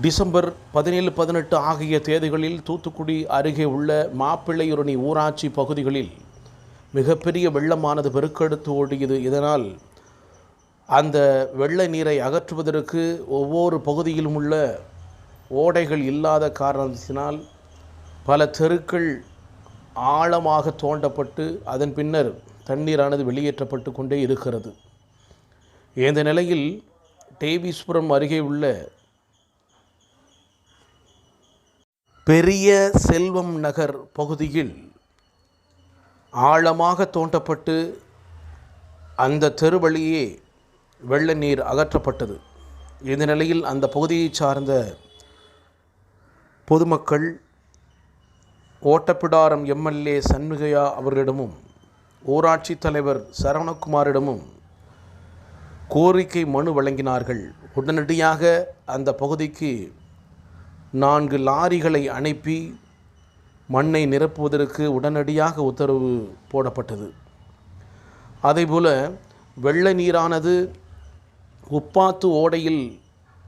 December பதினேழு பதினெட்டு ஆகிய தேதிகளில் தூத்துக்குடி அருகே உள்ள மாப்பிள்ளையுரணி ஊராட்சி பகுதிகளில் மிகப்பெரிய வெள்ளமானது பெருக்கெடுத்து ஓடியது. இதனால் அந்த வெள்ள நீரை அகற்றுவதற்கு ஒவ்வொரு பகுதியிலும் உள்ள ஓடைகள் இல்லாத காரணத்தினால் பல தெருக்கள் ஆழமாக தோண்டப்பட்டு அதன் பின்னர் தண்ணீரானது வெளியேற்றப்பட்டு கொண்டே இருக்கிறது. இந்த நிலையில் டேவிஸ்புரம் அருகே உள்ள பெரிய செல்வம் நகர் பகுதியில் ஆழமாக தோண்டப்பட்டு அந்த தெரு வழியே வெள்ள நீர் அகற்றப்பட்டது. இந்த நிலையில் அந்த பகுதியை சார்ந்த பொதுமக்கள் ஓட்டப்பிடாரம் எம்எல்ஏ சண்முகையா அவர்களிடமும் ஊராட்சி தலைவர் சரவணகுமாரிடமும் கோரிக்கை மனு வழங்கினார்கள். உடனடியாக அந்த பகுதிக்கு நான்கு லாரிகளை அனுப்பி மண்ணை நிரப்புவதற்கு உடனடியாக உத்தரவு போடப்பட்டது. அதேபோல வெள்ள நீரானது உப்பாத்து ஓடையில்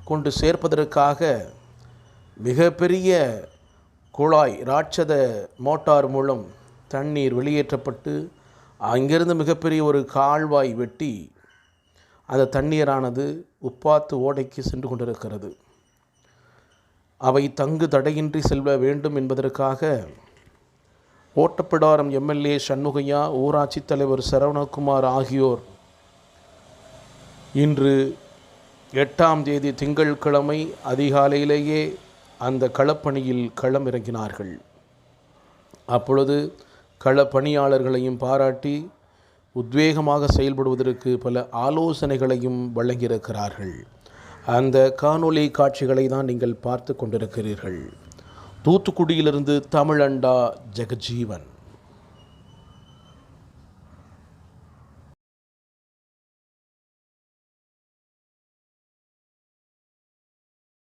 கொண்டு சேர்ப்பதற்காக மிகப்பெரிய குழாய் ராட்சத மோட்டார் மூலம் தண்ணீர் வெளியேற்றப்பட்டு அங்கிருந்து மிகப்பெரிய ஒரு கால்வாய் வெட்டி அந்த தண்ணீரானது உப்பாத்து ஓடைக்கு சென்று கொண்டிருக்கிறது. அவை தங்கு தடையின்றி செல்ல வேண்டும் என்பதற்காக ஓட்டப்பிடாரம் எம்எல்ஏ சண்முகையா ஊராட்சி தலைவர் சரவணகுமார் ஆகியோர் இன்று எட்டாம் தேதி திங்கட்கிழமை அதிகாலையிலேயே அந்த களப்பணியில் களம் இறங்கினார்கள் அப்பொழுது களப்பணியாளர்களையும் பாராட்டி உத்வேகமாக செயல்படுவதற்கு பல ஆலோசனைகளையும் வழங்கியிருக்கிறார்கள். அந்த காணொளி காட்சிகளை தான் நீங்கள் பார்த்து கொண்டிருக்கிறீர்கள். தூத்துக்குடியிலிருந்து தமிழண்டா ஜெகஜீவன்.